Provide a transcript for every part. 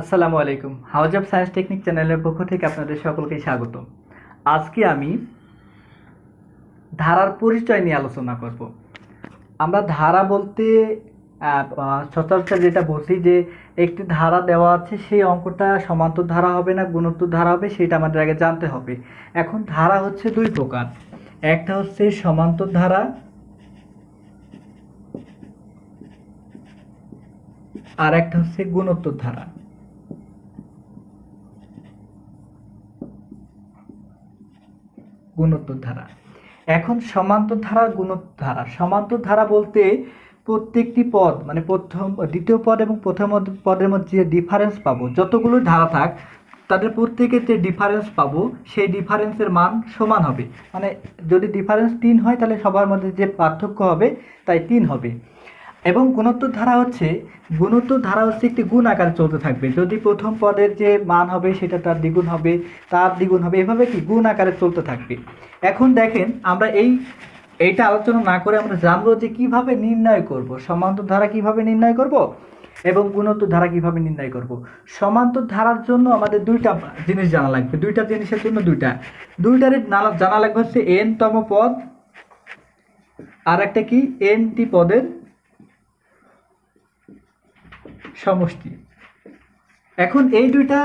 আসসালামু আলাইকুম। House of science technique চ্যানেলের পক্ষ থেকে আপনাদের সকলকে স্বাগত। আজকে আমি ধারার পরিচয় নিয়ে আলোচনা করব। আমরা ধারা বলতে সচরাচর যেটা বলছি যে, একটি ধারা দেওয়া আছে, সেই অঙ্কটা সমান্তর ধারা হবে না, গুণোত্তর ধারা হবে, সেটা আমাদের আগে জানতে হবে। এখন ধারা হচ্ছে দুই প্রকার। একটা হচ্ছে সমান্তর ধারা, আর একটা হচ্ছে গুণোত্তর ধারা। গুণোত্তর ধারা এখন সমান্তর ধারা গুণোত্তর ধারা সমান্তর ধারা বলতে প্রত্যেকটি পদ মানে প্রথম, দ্বিতীয় পদ এবং প্রথম পদের মধ্যে যে ডিফারেন্স পাবো, যতগুলো ধারা থাক, তাদের প্রত্যেকের যে ডিফারেন্স পাবো, সেই ডিফারেন্সের মান সমান হবে। মানে যদি ডিফারেন্স তিন হয়, তাহলে সবার মধ্যে যে পার্থক্য হবে, তাই তিন হবে। এবং গুণোত্তর ধারা হচ্ছে, গুণোত্তর ধারা হচ্ছে একটি গুণ আকারে চলতে থাকবে। যদি প্রথম পদের যে মান হবে, সেটা তার দ্বিগুণ হবে, তার দ্বিগুণ হবে, এভাবে কি গুণ আকারে চলতে থাকবে? এখন দেখেন, আমরা এই, এইটা আলোচনা না করে আমরা জানব যে কীভাবে নির্ণয় করব। সমান্তর ধারা কীভাবে নির্ণয় করব এবং গুণোত্তর ধারা কীভাবে নির্ণয় করব? সমান্তর ধারার জন্য আমাদের দুইটা জিনিস জানা লাগবে। দুইটা জিনিসের জন্য দুইটা। দুইটারই জানা লাগবে হচ্ছে এন তম পদ আর একটা কি? এন টি পদের সমষ্টি। এখন এই দুইটা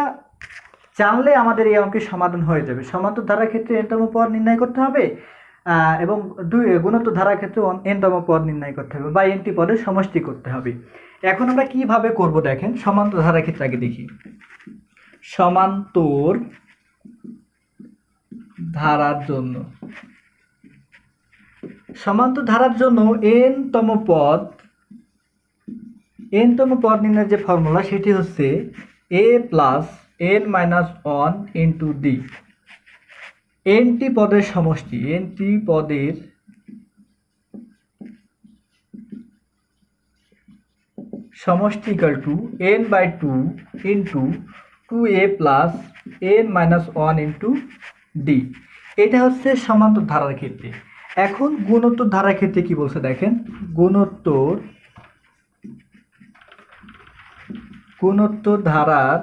জানলে আমাদের এই অঙ্কের সমাধান হয়ে যাবে। সমান্তর ধারার ক্ষেত্রে এনতম পদ নির্ণয় করতে হবে এবং দুই গুণোত্তর ধারার ক্ষেত্রে এনতম পদ নির্ণয় করতে হবে, বা এনটি পদের সমষ্টি করতে হবে। এখন আমরা কীভাবে করব দেখেন? সমান্তর ধারার ক্ষেত্রে আগে দেখি। সমান্তর ধারার জন্য। সমান্তর ধারার জন্য এনতম পদ এনতম পদ নির্ণয়ের যে ফর্মুলা সেটি হচ্ছে A plus N minus one into D nth পদের সমষ্টি এনটি পদের সমষ্টি equal to N by two into two A plus N minus one into D এটা হচ্ছে সমান্তর ধারার ক্ষেত্রে। এখন গুণোত্তর ধারার ক্ষেত্রে কি বলছে দেখেন? গুণোত্তর গুণোত্তর ধারার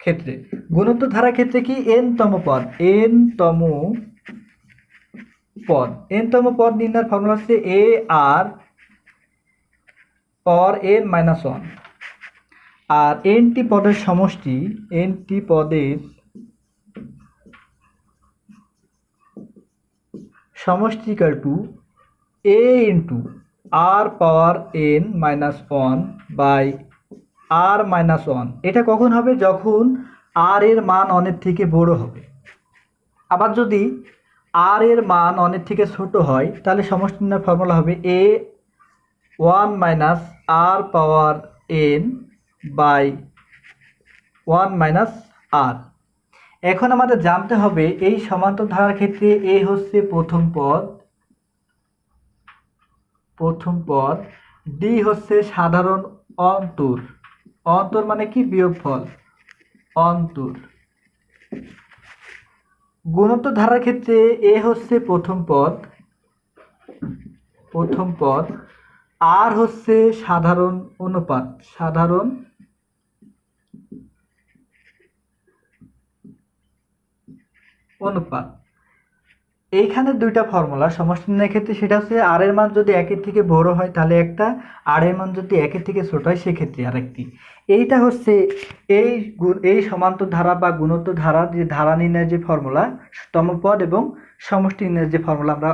ক্ষেত্রে গুণোত্তর ধারার ক্ষেত্রে কি? এন তম পদ এন তম পদ এন তম পদ নির্ণয়ের ফর্মুলা হচ্ছে এ আর পর এন মাইনাস ওয়ান আর এনটি পদের সমষ্টি এনটি পদের সমষ্টি equal to A into R power N minus one by R minus one এটা কখন হবে? যখন আর এর মান অনেক থেকে বড় হবে। আবার যদি আর এর মান অনেক থেকে ছোট হয়, তাহলে সমষ্টি ফর্মুলা হবে A one minus R power N by one minus R এখন আমাদের জানতে হবে এই সমান্তর ধারার ক্ষেত্রে এ হচ্ছে প্রথম পদ প্রথম পদ। ডি হচ্ছে সাধারণ অন্তর। অন্তর মানে কি? বিয়োগফল। অন্তর। গুণোত্তর ধারার ক্ষেত্রে এ হচ্ছে প্রথম পদ। প্রথম পদ। আর হচ্ছে সাধারণ অনুপাত। সাধারণ অনুপাত। এইখানে দুইটা ফর্মুলা সমষ্টি নির্ণয়ের ক্ষেত্রে সেটা হচ্ছে আর এর মান যদি একের থেকে বড় হয়, তাহলে একটা। আর এর মান যদি একের থেকে ছোট হয়, সেক্ষেত্রে আরেকটি। এইটা হচ্ছে এই এই সমান্তর ধারা বা গুণত্ব ধারা যে ধারা নির্ণয়ের যে ফর্মুলা তমপদ এবং সমষ্টি নির্ণয়ের যে ফর্মুলা আমরা